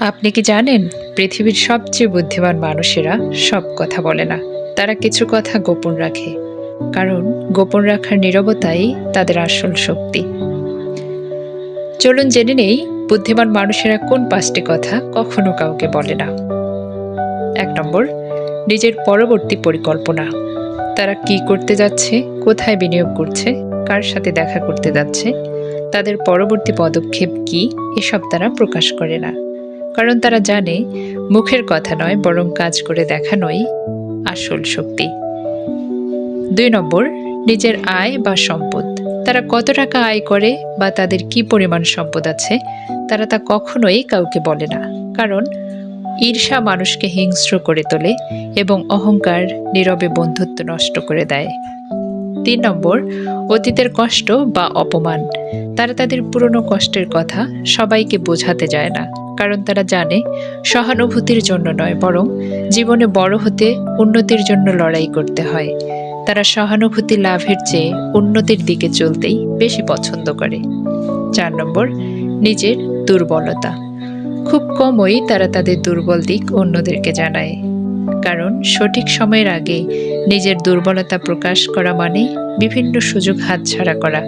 আপনি কি জানেন, পৃথিবীর সবচেয়ে বুদ্ধিমান মানুষেরা সব কথা বলে না। তারা কিছু কথা গোপন রাখে, কারণ গোপন রাখার নীরবতাই তাদের আসল শক্তি। চলুন জেনে নেই, বুদ্ধিমান মানুষেরা কোন পাঁচটি কথা কখনো কাউকে বলে না। এক নম্বর, নিজের পরবর্তী পরিকল্পনা। তারা কি করতে যাচ্ছে, কোথায় বিনিয়োগ করছে, কার সাথে দেখা করতে যাচ্ছে, তাদের পরবর্তী পদক্ষেপ কি, এসব তারা প্রকাশ করে না। কারণ তারা জানে মুখের কথা নয়, বরং কাজ করে দেখানোই আসল শক্তি। দুই নম্বর, নিজের আয় বা সম্পদ। তারা কত টাকা আয় করে বা তাদের কি পরিমাণ সম্পদ আছে, তারা তা কখনোই কাউকে বলে না। কারণ, ঈর্ষা মানুষকে হিংস্র করে তোলে এবং অহংকার নীরবে বন্ধুত্ব নষ্ট করে দেয়। তিন নম্বর, অতীতের কষ্ট বা অপমান। তারা তাদের পুরনো কষ্টের কথা সবাইকে বোঝাতে যায় না। কারণ তারা জানে, সহানুভূতির জন্য নয়, বরং জীবনে বড় হতে উন্নতির জন্য লড়াই করতে হয়। তারা সহানুভূতি লাভের চেয়ে উন্নতির দিকে চলতেই বেশি পছন্দ করে। চার নম্বর, নিজের দুর্বলতা। খুব কমই তারা তাদের দুর্বল দিক অন্যদেরকে জানায়। কারণ সঠিক সময়ের আগে নিজের দুর্বলতা প্রকাশ করা মানে বিভিন্ন সুযোগ হাতছাড়া করা।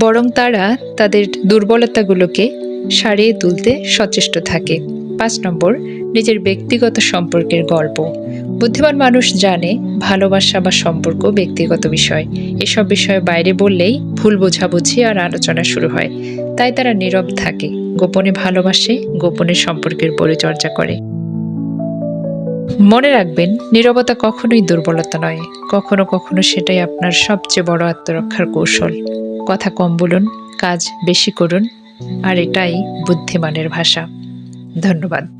বরং তারা তাদের দুর্বলতাগুলোকে সারিয়ে তুলতে সচেষ্ট থাকে। পাঁচ নম্বর, নিজের ব্যক্তিগত সম্পর্কের গল্প। বুদ্ধিমান মানুষ জানে ভালোবাসা বা সম্পর্ক ব্যক্তিগত বিষয়। এসব বিষয়ে বাইরে বললেই ভুল বোঝাবুঝি আর আলোচনা শুরু হয়। তাই তারা নীরব থাকে, গোপনে ভালোবাসে, গোপনে সম্পর্কের পরিচর্যা করে। মনে রাখবেন, নীরবতা কখনোই দুর্বলতা নয়। কখনো কখনো সেটাই আপনার সবচেয়ে বড় আত্মরক্ষার কৌশল। কথা কম বলুন, কাজ বেশি করুন আর এটাই বুদ্ধিমানের ভাষা। ধন্যবাদ।